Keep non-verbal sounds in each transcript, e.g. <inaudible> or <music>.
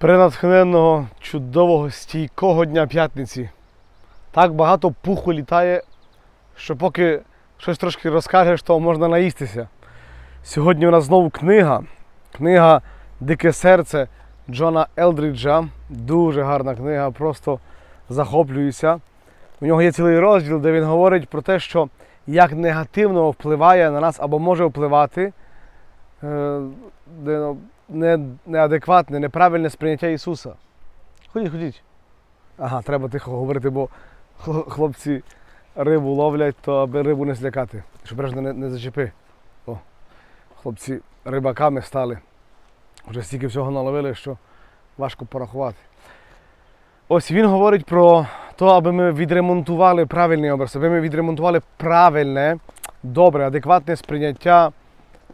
пренатхненного, чудового, стійкого дня п'ятниці. Так багато пуху літає, що поки щось трошки розкажеш, то можна наїстися. Сьогодні у нас знову книга. Книга Дике серце Джона Елдріджа. Дуже гарна книга, просто захоплююся. У нього є цілий розділ, де він говорить про те, що як негативно впливає на нас або може впливати е, ну, неадекватне, неправильне сприйняття Ісуса. Ходіть, ходіть. Ага, треба тихо говорити, бо хлопці рибу ловлять, то аби рибу не злякати. Щоб бережно не, не зачепи. О, хлопці рибаками стали. Вже стільки всього наловили, що важко порахувати. Ось він говорить про те, аби ми відремонтували правильний образ, аби ми відремонтували правильне, добре, адекватне сприйняття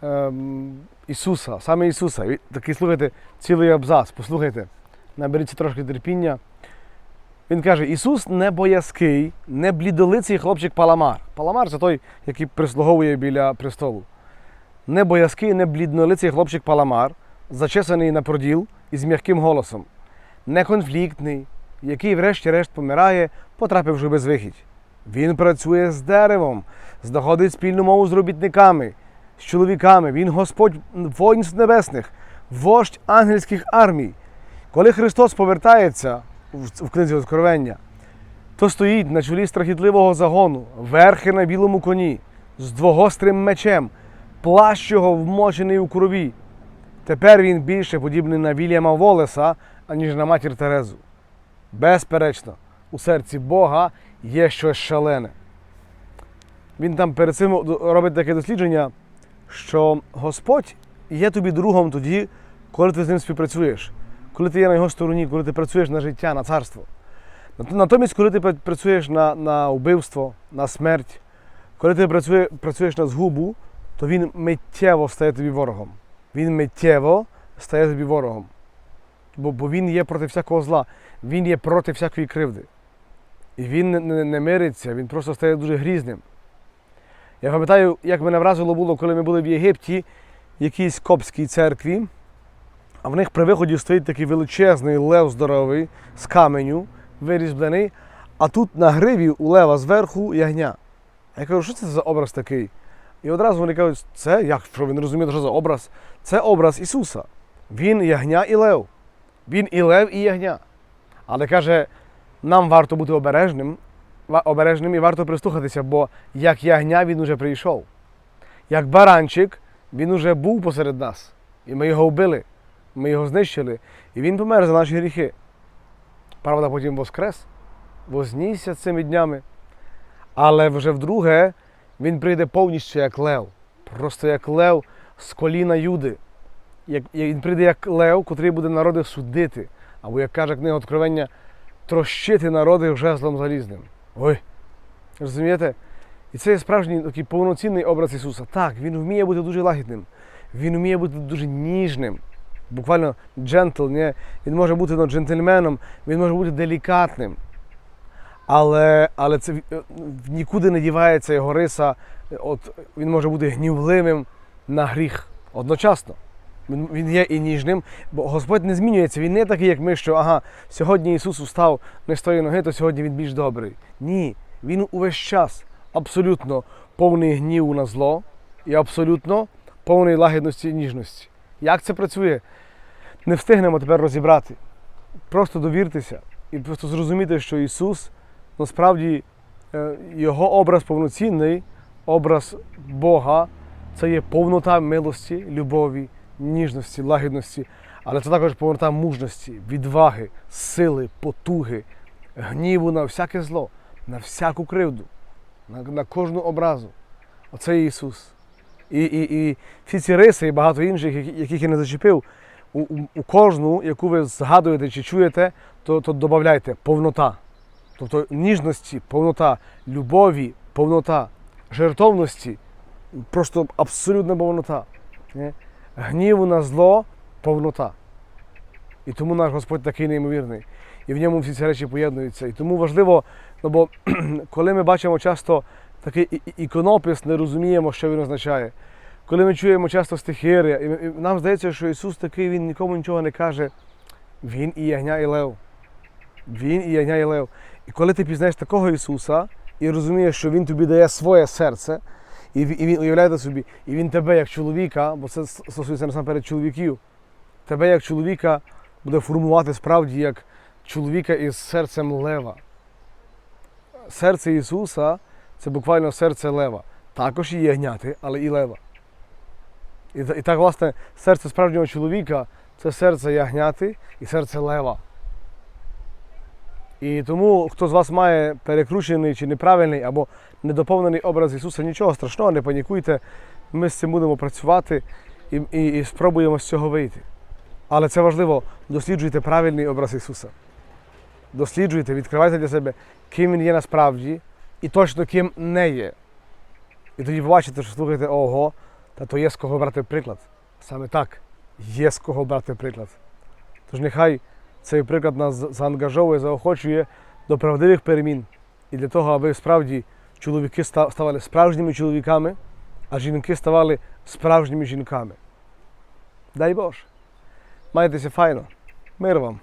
ем, Ісуса, саме Ісуса. Такий, слухайте, цілий абзац, послухайте, наберіться трошки терпіння. Він каже: Ісус не боязкий, не блідолиций хлопчик Паламар. Паламар це той, який прислуговує біля престолу. Не боязкий, не бліднолиций хлопчик Паламар, зачесаний на проділ і з м'яким голосом. Не конфліктний, який врешті-решт помирає, потрапивши без вихідь. Він працює з деревом, знаходить спільну мову з робітниками, з чоловіками. Він Господь воїнств небесних, вождь ангельських армій. Коли Христос повертається в книзі Откровення, то стоїть на чолі страхітливого загону, верхи на білому коні, з двогострим мечем, плащ його вмочений у крові. Тепер він більше подібний на Вільяма Волеса, аніж на матір Терезу. Безперечно, у серці Бога є щось шалене. Він там перед цим робить таке дослідження, що Господь є тобі другом тоді, коли ти з ним співпрацюєш, коли ти є на його стороні, коли ти працюєш на життя, на царство. Натомість, коли ти працюєш на, на вбивство, на смерть, коли ти працює, працюєш на згубу, то він миттєво стає тобі ворогом. Він миттєво стає тобі ворогом. Бо, бо він є проти всякого зла, він є проти всякої кривди. І він не, не, не мириться, він просто стає дуже грізним. Я пам'ятаю, як мене вразило було, коли ми були в Єгипті, в якійсь копській церкві, а в них при виході стоїть такий величезний лев здоровий з каменю, вирізблений, а тут на гриві у лева зверху ягня. Я кажу, що це за образ такий? І одразу вони кажуть, це як, що ви не розумієте, що за образ? Це образ Ісуса. Він ягня і лев. Він і лев, і ягня. Але каже, нам варто бути обережним, обережним і варто прислухатися, бо як ягня він уже прийшов. Як баранчик, він уже був посеред нас. І ми його вбили, ми його знищили, і він помер за наші гріхи. Правда, потім воскрес, вознісся цими днями. Але вже вдруге він прийде повністю як лев. Просто як лев з коліна Юди. Як, він прийде як лев, котрий буде народи судити. Або, як каже книга Откровення, трощити народи жезлом залізним. Ой. Розумієте? І це є справжній такий повноцінний образ Ісуса. Так, він вміє бути дуже лагідним, він вміє бути дуже ніжним. Буквально джентл, ні? він може бути ну, джентльменом, він може бути делікатним. Але, але це е, нікуди не дівається його риса. От, він може бути гнівливим на гріх одночасно. Він, є і ніжним, бо Господь не змінюється. Він не такий, як ми, що ага, сьогодні Ісус устав не з тої ноги, то сьогодні він більш добрий. Ні, він увесь час абсолютно повний гніву на зло і абсолютно повний лагідності і ніжності. Як це працює? Не встигнемо тепер розібрати. Просто довіртеся і просто зрозуміти, що Ісус насправді е, його образ повноцінний, образ Бога, це є повнота милості, любові, ніжності, лагідності, але це також повнота мужності, відваги, сили, потуги, гніву на всяке зло, на всяку кривду, на, на кожну образу. Оце Ісус. І, і, і всі ці риси і багато інших, яких я не зачепив, у, у, у кожну, яку ви згадуєте чи чуєте, то, то додавайте повнота. Тобто ніжності, повнота, любові, повнота, жертовності, просто абсолютна повнота. Ні? Гніву на зло повнота. І тому наш Господь такий неймовірний. І в ньому всі ці речі поєднуються. І тому важливо, ну бо <clears throat> коли ми бачимо часто такий іконопис, не розуміємо, що він означає. Коли ми чуємо часто стихири, і нам здається, що Ісус такий, Він нікому нічого не каже. Він і ягня, і лев. Він і ягня, і лев. І коли ти пізнаєш такого Ісуса і розумієш, що Він тобі дає своє серце, і Він уявляєте собі, і Він тебе як чоловіка, бо це стосується насамперед чоловіків, тебе як чоловіка буде формувати справді як чоловіка із серцем лева. Серце Ісуса це буквально серце лева. Також і ягняти, але і лева. І, і так, власне, серце справжнього чоловіка це серце ягняти і серце лева. І тому, хто з вас має перекручений чи неправильний або недоповнений образ Ісуса, нічого страшного, не панікуйте. Ми з цим будемо працювати і, і, і спробуємо з цього вийти. Але це важливо, досліджуйте правильний образ Ісуса. Досліджуйте, відкривайте для себе, ким Він є насправді і точно ким не є. І тоді побачите, що слухайте, ого, та то є з кого брати приклад. Саме так, є з кого брати приклад. Тож нехай цей приклад нас заангажовує, заохочує до правдивих перемін. І для того, аби справді чоловіки ставали справжніми чоловіками, а жінки ставали справжніми жінками. Дай Боже. Майтеся файно. Мир вам.